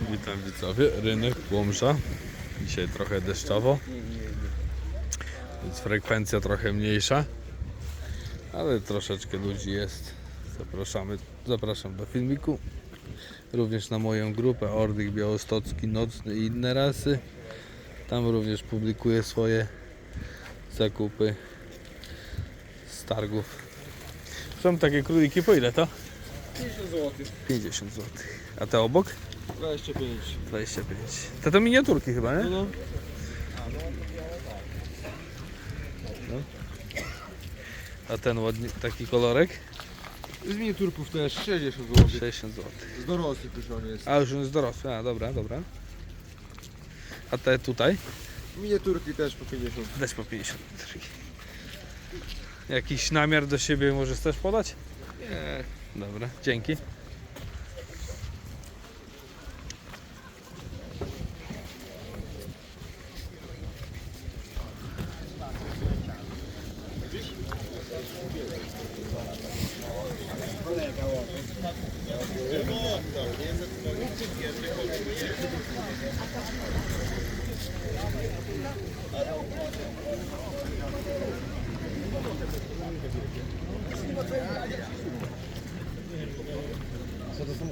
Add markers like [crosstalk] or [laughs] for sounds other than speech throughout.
Witam widzowie, rynek Łomża. Dzisiaj trochę deszczowo, więc frekwencja trochę mniejsza, ale troszeczkę ludzi jest. Zapraszamy, zapraszam do filmiku. Również na moją grupę Ordyk Białostocki Nocny i inne rasy. Tam również publikuję swoje zakupy z targów. Są takie króliki, po ile to? 50 zł. 50 zł. A te obok? 25. 25. To to miniaturki chyba, nie? No, A ten ładny taki kolorek? Z miniaturków też 60 zł. 60 zł. Z dorosłych już on jest. A już on jest dorosły, a dobra, dobra. A te tutaj? Miniaturki też po 50. Dać po 50. Jakiś namiar do siebie możesz też podać? Nie. Dobra, dzięki.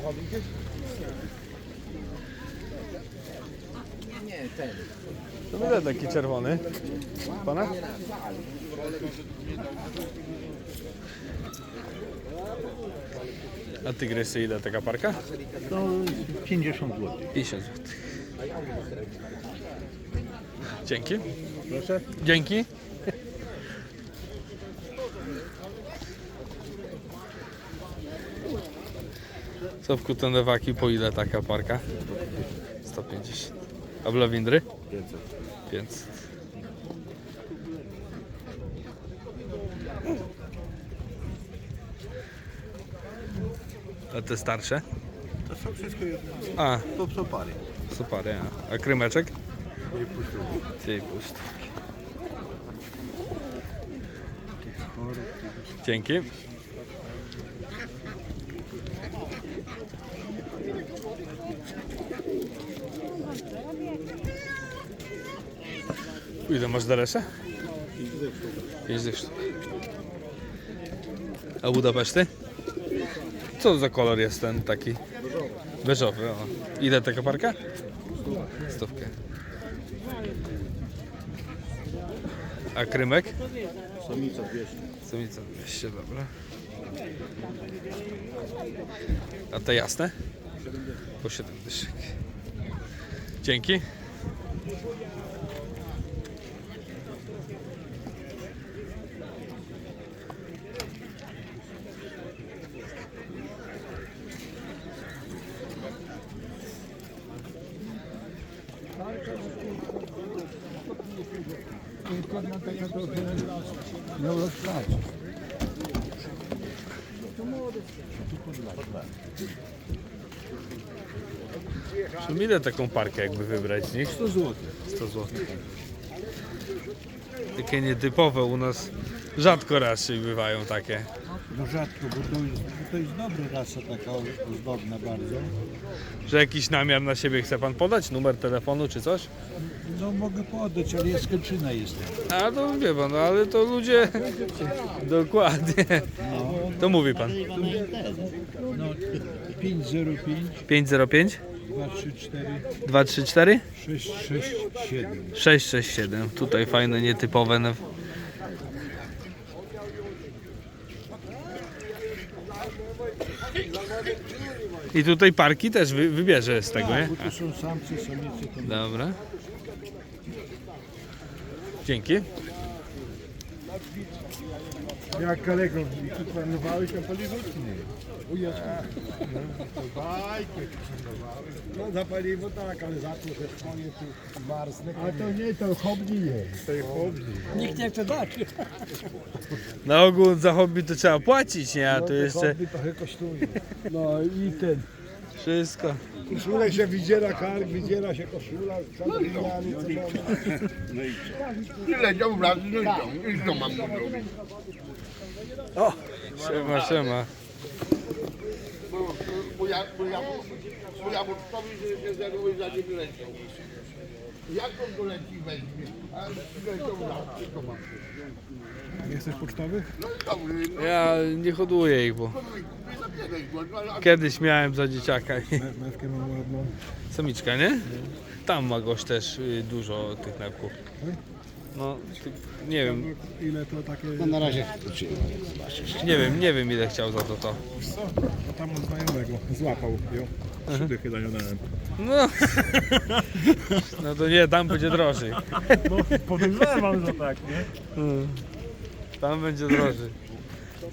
Samochody gdzieś? To ile taki czerwony? Pana? A tygrysy ile taka parka? To 50 zł. 50 zł. Dzięki. Proszę? Dzięki. Co w Kutenewaki po ile taka parka? 150. A w Lawindry? 500. 500. A te starsze? To są wszystko jedno. A, To są pary. super, a, a krymeczek? Nie puszczą. Dwie pustki. Dzięki. Ile masz deresze? 5 ze sztuk. A Budapeszty? Co za kolor jest ten taki? Beżowy. O. Ile taka parka? Stówkę. A krymek? Samica 200. Samica 200, dobra. A te jasne? Po 7 dyszek. Dzięki. No rozplać. Czy ile taką parkę jakby wybrać z nich? 100 zł. 100 zł. Takie nietypowe u nas rzadko raczej bywają takie. No rzadko, bo to jest, to jest dobra rasa taka ozdobna bardzo. Że jakiś namiar na siebie chce pan podać? Numer telefonu czy coś? No mogę podać, ale ja z Kęczyna jestem. A to wie pan, no, ale to ludzie. [laughs] Dokładnie. To mówi pan. No 505 505 234 234 667. 667. Tutaj fajne, nietypowe. no. I tutaj parki też wy, wybierze z tego, nie? Tak, bo to są samce, samice. To... Dobra. Dzięki. Jak kaleko, tu planowałeś na paliwo czy nie? Ujazd. No, to bajkę No za paliwo tak, ale za to, że swoje tu marzne. A to nie, to hobby jest. To jest hobby. Nikt nie chce dać. Na ogół za hobby to trzeba płacić, nie? A tu jeszcze Hobby trochę kosztuje. No i ten. wszystko. Koszulę się wydziera kark, wydziera się koszula, cały gliniany, co Tyle dział razy, no i co? I co mam zrobić? Siema, siema. Bo, bo ja, bo ja bo ja pocztowi, że się zajmuje za nim leciał. Jak on doleci i weźmie? A leciał za tylko ma. Jesteś pocztowy? No i dobry, no Ja nie hoduję ich, bo kiedyś miałem za dzieciaka Mewkę mam ładną. samiczka, nie? Tam ma gość też y, dużo tych mewków. No, nie wiem, Ile to takie... No na razie nie wiem, nie wiem ile chciał za to to. No tam od znajomego złapał ją. Trzy dychy dają dałem. No. [laughs] no to nie, tam będzie drożej. No podejrzewam, że tak, nie? Tam będzie drożej.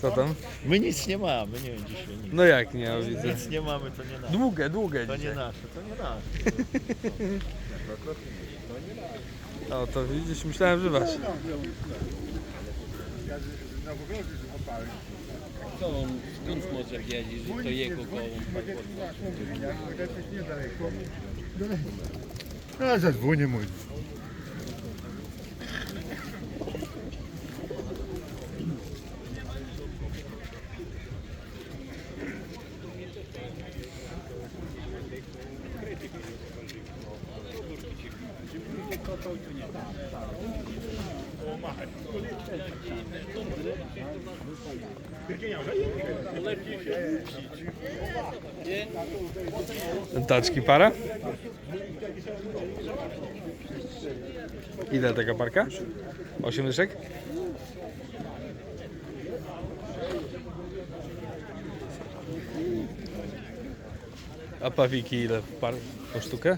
Co tam? My nic nie mamy, nie wiem dzisiaj nic. No jak nie, ja widzę. Nic nie mamy, to nie nasze. Długie, długie To nie dzisiaj. nasze, to nie nasze. O, to widzisz, myślałem, że wasz. Co on, skąd może wiedzieć, że to jego gołąb? A zadzwonię mój. Taczki para? Ile taka parka? 8 dyszek? A pawiki ile par po sztukę?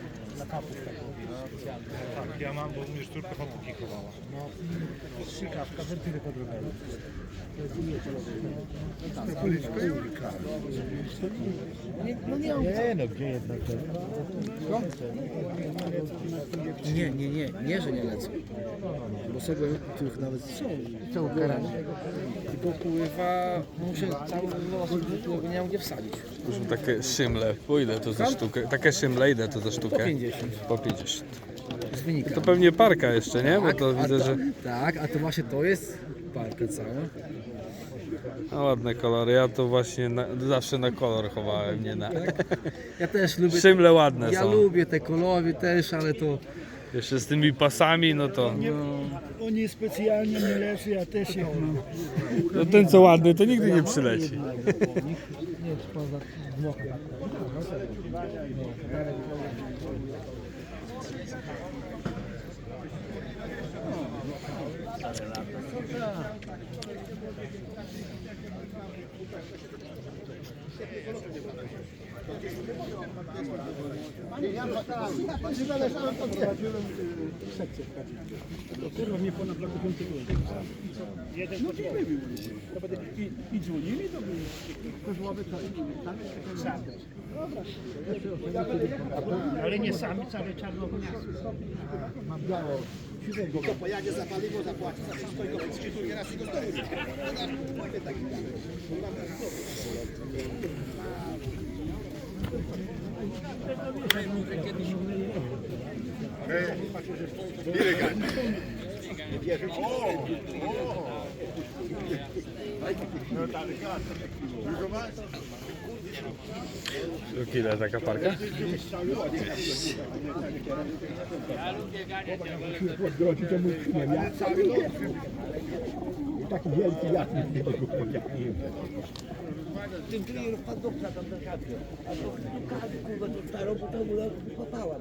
Tak, ja mam, bo mnie szturka papugi chowała. No, strzykawka, wentyly podrobione. Nie no, gdzie jednak Nie, nie, nie, nie, że nie lecą. Bo sobie, których nawet są, są karane. Tylko pływa, muszę cały los, bo nie wsadzić. Są takie szymle. Po ile to za sztukę? Takie szymle, ile to za sztukę? Po 50 Po 50. z wynika. To pewnie parka jeszcze, nie? Bo to a widzę, to, że Tak, a to właśnie to jest parka cała. no, ładne kolory. Ja to właśnie na, zawsze na kolor chowałem, nie na... Ja też lubię, Szymle ładne ja są. lubię te kolory też, ale to Jeszcze z tymi pasami, no to... Oni specjalnie nie lecą, ja też ich mam. No ten co ładny, to nigdy nie przyleci. nie poza dmochem. Kurwa mnie ponad bloku Jeden no nie był. To będę i, dzwonili, to by kozłowy to Sami. Ale nie sami, całe czarnogoniasy. Mam biało. To pojadzie za paliwo, zapłaci za wszystko i go wstrzymuje raz i go znowu Ile taka parka? To mój krzykiem. Ja cały Taki wielki jak nie tego Tym klient wpadł do tam na kapie. A to kurwa to starą, bo popała.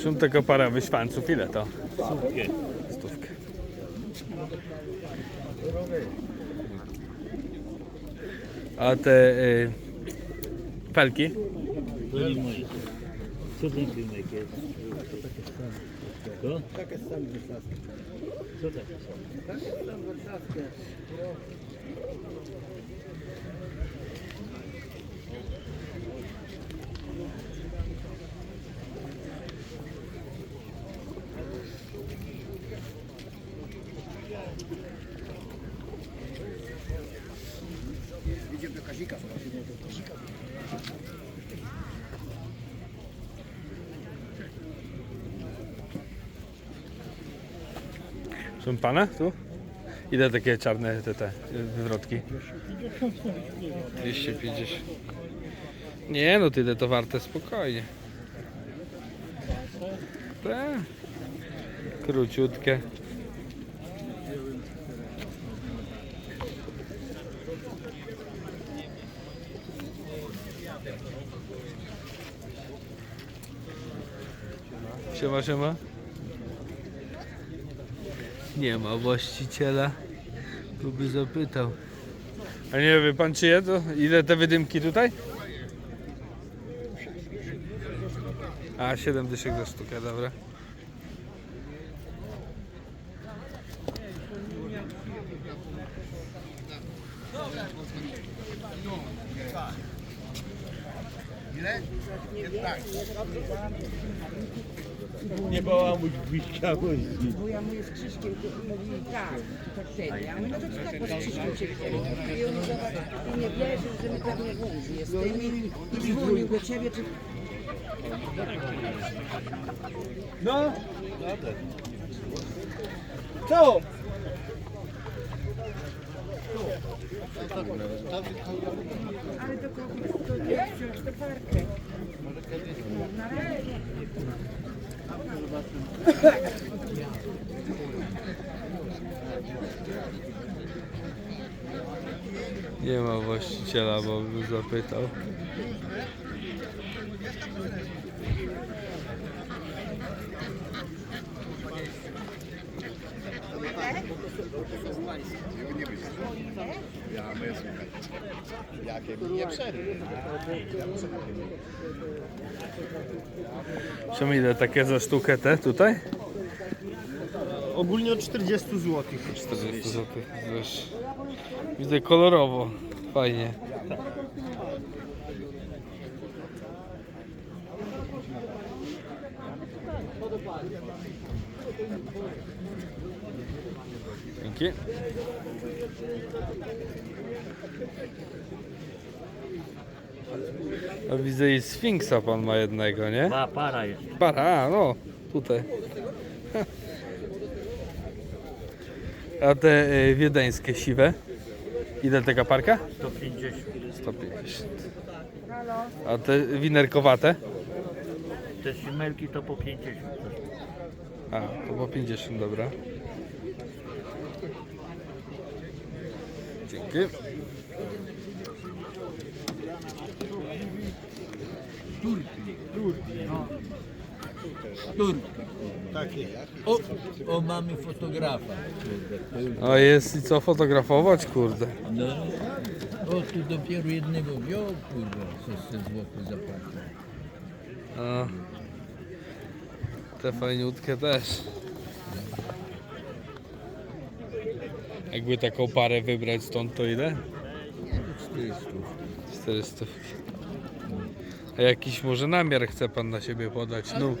Czym para wyśwanców? Ile to? Stówkę. A te y, felki? To nie moje. Co ten jest? To? Takie same? Takie same Şurada. Są pana tu? Ile takie czarne te, te wywrotki? 250. Nie no, tyle to warte spokojnie. Te. Króciutkie. Siema, siema. Nie ma właściciela, to by zapytał. A nie wie pan czyje to? Ile te wydymki tutaj? A, 7 dyszek za sztukę, dobra. Nie bałamuś błyskawości. Bo ja mówię z Krzyśkiem, to mówi tak, tak wtedy. Ja mówię, no to co tak, bo z Krzyśkiem się wzięli. I on zobacz, i nie wierzy, że my pewnie głupsi jesteśmy. I dzwonił do ciebie, czy No. Co? ale do kogo to nie wziąć tę parkę. Na razie. Nie ma właściciela, bo by zapytał. Czemu ile takie za sztukę te tutaj? Ogólnie od 40 zł. 40 zł. Wiesz, widzę kolorowo. Fajnie. Dzięki. A widzę i Sfinksa pan ma jednego, nie? Ma para jest. Para, a, no, tutaj. [laughs] A te y, wiedeńskie siwe? Ile taka parka? 150. 150. A te winerkowate? Te simelki to po 50. A, to po 50, dobra. Dzięki. O, o mamy fotografa. O, jest i co fotografować, kurde. No. O, tu dopiero jednego wziął, kurwa, 600 zł zapłacił. A, te fajniutkie też. Jakby taką parę wybrać stąd, to ile? 400. 400. A jakiś może namiar chce pan na siebie podać? Nu,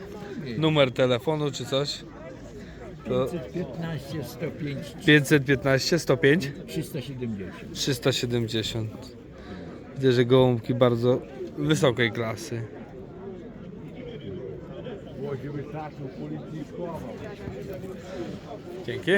numer telefonu czy coś? To 515, 105, 515 105 370. 370. Widzę, że gołąbki bardzo wysokiej klasy. Dzięki.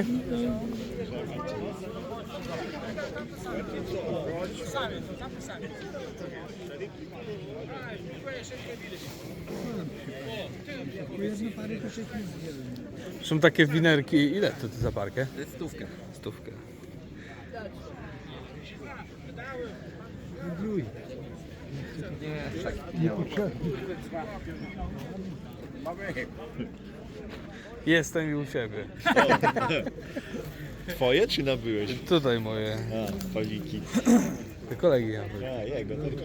Są takie winerki. Ile to ty za parkę? Stówkę. Stówkę. Jestem i u ciebie. [laughs] Twoje czy nabyłeś? Tutaj moje A, paliki. te kolegi ja. A, jego tylko.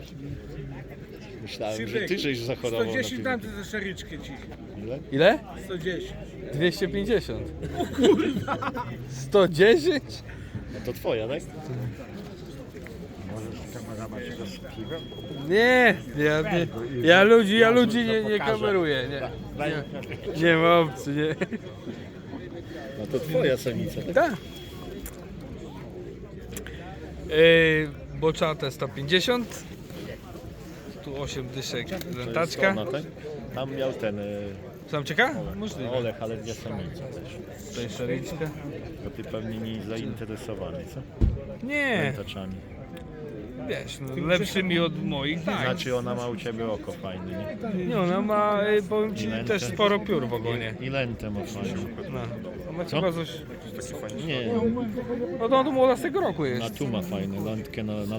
Myślałem, że ty żeś zachorował 110 na dam tym. ty za szariczkę ci. Ile? Ile? 110. 250. O kurwa! 110? No to twoja, tak? Nie, ja, nie, ja ludzi, ja ludzi nie, nie kameruję, nie. Nie, nie ma opcji, nie. No to twoja samica. tak? Tak. Yy, boczate 150. Tu 8 dyszek rentaczka. No, tak? Tam miał ten e, Samczyka? Możliwe. Olech, ale dwie samice też. Tutaj szeliczkę. Bo ty pewnie nie zainteresowany, co? Nie, Taczami. Wiesz, no, lepszymi od moich, tak. Znaczy ona ma u ciebie oko fajne, nie? Nie, ona ma, y, powiem ci, też sporo piór w ogonie. I lentę fajną. No, ona Co? chyba coś... Nie, No to, to młoda z tego roku na jest. tu ma fajną lentkę na, na.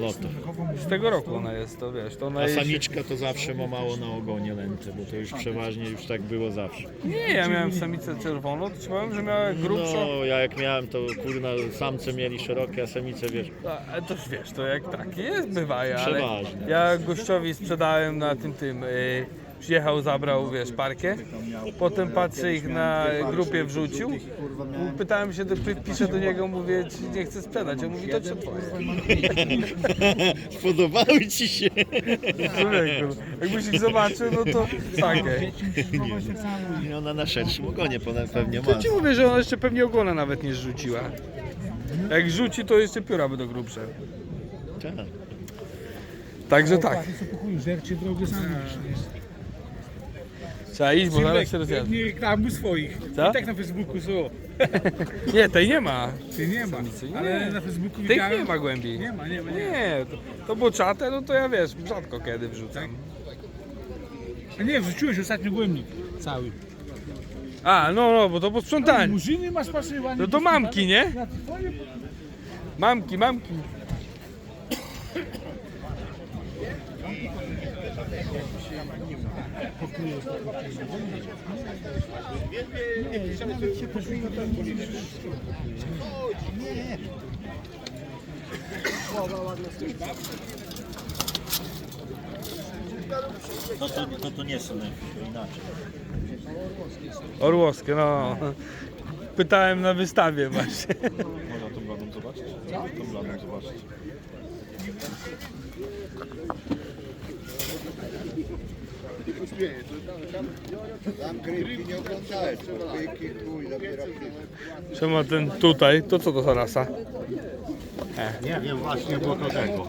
Z tego roku ona jest, to wiesz, to ona A jest... samiczka to zawsze ma mało na ogonie lentę, bo to już przeważnie już tak było zawsze. Nie, ja miałem samicę czerwoną, to ci powiem, że miała grubszą. No, ja jak miałem to kurna, samce mieli szerokie, a samice wiesz, A, to już wiesz, to jak tak jest, bywaje, ale Przeważnie. ja gościowi sprzedałem na tym tym, y, przyjechał, zabrał, wiesz, parkę, potem patrzę ich na grupie wrzucił, pytałem się, do, piszę do niego, mówię, czy nie chcę sprzedać, on mówi, to co twoje? [laughs] podobały ci się. Człowieku, jakbyś ich zobaczył, no to takie. I ona na szerszym ogonie pone- pewnie ma. To ci mówię, że ona jeszcze pewnie ogona nawet nie rzuciła. Jak rzuci, to jeszcze pióra będą grubsze. Tak. Także tak. Żercie drogie sandwich. Trzeba iść, bo zaraz się rozjadę. Nie reklamuj swoich. Co? I tak na Facebooku są. [laughs] Nie, tej nie ma. Ty nie ma. nie. Ale na Facebooku Tych widziałem. nie ma głębiej. Nie ma, nie ma, nie ma. Nie, to, to boczate, no to ja wiesz, rzadko kiedy wrzucam. A nie, wrzuciłeś ostatnio głębnik. Cały. A, no, no, bo to po sprzątaniu. Murzyny masz paszywanie. No to mamki, nie? Na twoje Mamki, mamki. [coughs] [coughs] To, to, to, to nie są inaczej. Orłowskie, no. Pytałem na wystawie właśnie. Można tą bladą zobaczyć? Tą bladą zobaczyć. Dopiero Czemu ten tutaj, to co to za rasa? Nie wiem właśnie, bo to tego.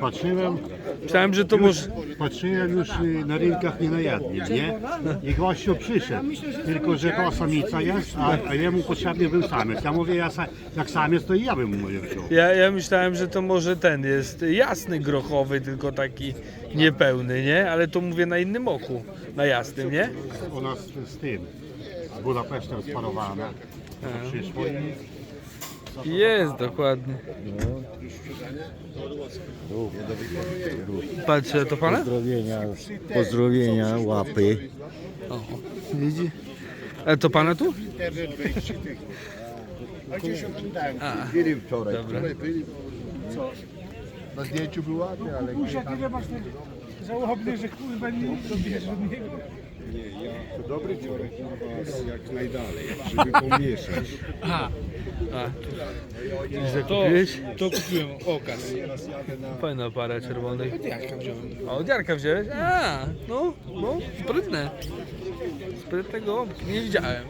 Patrzyłem, Myślałem, że to może... patrzyłem już y, na rynkach nie na jednym, nie? I gościu przyszedł, tylko że to samica jest, a, a jemu potrzebny był samiec. Ja mówię, ja sa, jak samiec to i ja bym mu wziął. Ja, ja myślałem, że to może ten jest jasny grochowy, tylko taki niepełny, nie? Ale to mówię na innym oku, na jasnym, nie? U nas z tym, z Budapesztem sparowane. To przyszło i Jest, dokładnie. Patrzę, to pana? Pozdrowienia, pozdrowienia, łapy. Widzi? A to pana tu? A oglądałem? Byli wczoraj. Dobra. Wczoraj byli. Co? Na zdjęciu był ładny, ale tyle masz żałobny, że kurwa nie robisz żadnego. To dobry człowiek. Jak najdalej, żeby pomieszać. A. I zakupiłeś? To kupiłem okaz. Fajna para czerwonych. Jarka wziąłem. A od Jarka wziąłeś? A, no, no, sprytne. Sprytne gołąbki, nie widziałem.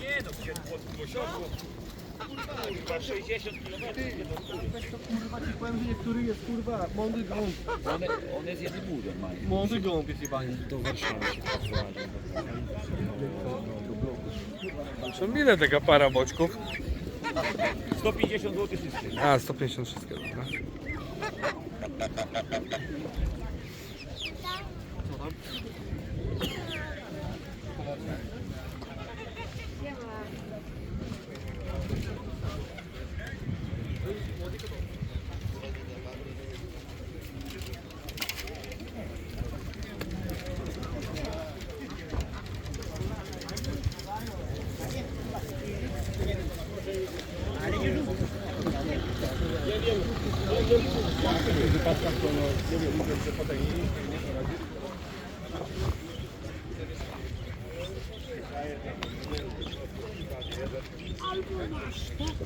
Nie no, gdzie posiadło? Kurwa, 60 km. Weź to kurwa ci powiem, że niektóry jest kurwa mądry gąb. On, on jest jednym murem, mają. Mądry gąb jest jebany. Do Warszawy się To ile taka para boczków? 150 zł wszystkie. A, 150 wszystkie, dobra. Co tam? Albo masz, tak?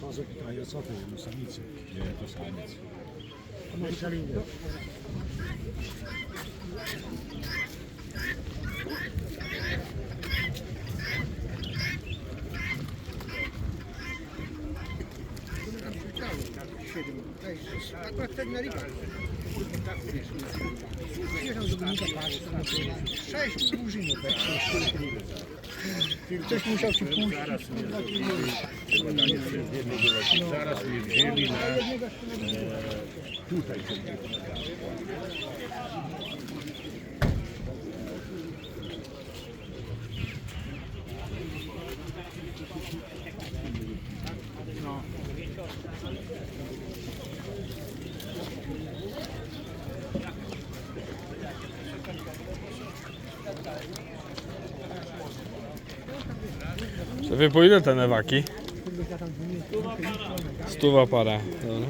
Chodzę pytają, co to jest, no samicy. Nie, to samiec. A może szaliny? Akurat ten na rybach. Przyjechał do Dominika patrzeć, sześć dłużynów, jak się cztery ryby. Ktoś musiał ci puścić. Zaraz mnie wzięli na... Tutaj. Szefie, po ile te newaki? Stuwa para. Dobra.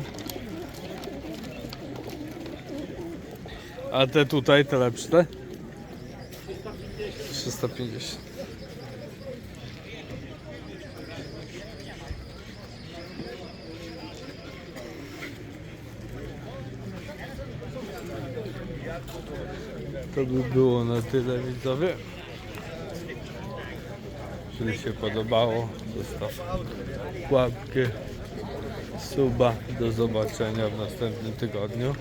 A te tutaj, te lepsze? te? 350. To by było na tyle widzowie. Jeżeli się podobało, zostaw łapkę, suba. Do zobaczenia w następnym tygodniu.